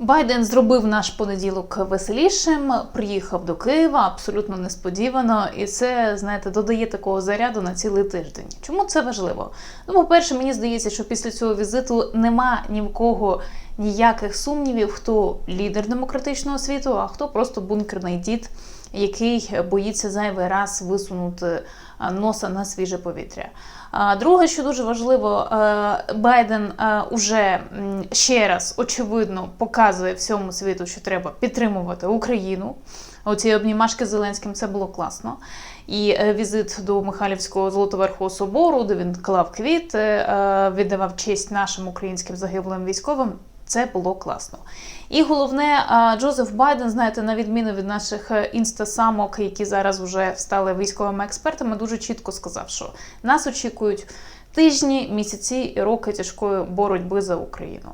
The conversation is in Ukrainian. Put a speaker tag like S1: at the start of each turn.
S1: Байден зробив наш понеділок веселішим, приїхав до Києва абсолютно несподівано, і це знаєте додає такого заряду на цілий тиждень. Чому це важливо? Ну, по-перше, мені здається, що після цього візиту нема ні в кого ніяких сумнівів, хто лідер демократичного світу, а хто просто бункерний дід, який боїться зайвий раз висунути носа на свіже повітря. Друге, що дуже важливо, е, Байден е, уже ще раз очевидно показує всьому світу, що треба підтримувати Україну. Оці обнімашки з Зеленським це було класно. І е, візит до Михайлівського Золотоверхого собору, де він клав квіти, е, віддавав честь нашим українським загиблим військовим. Це було класно. І головне, Джозеф Байден, знаєте, на відміну від наших е, інстасамок, які зараз вже стали військовими експертами, дуже чітко сказав, що нас очікують тижні, місяці і роки тяжкої боротьби за Україну.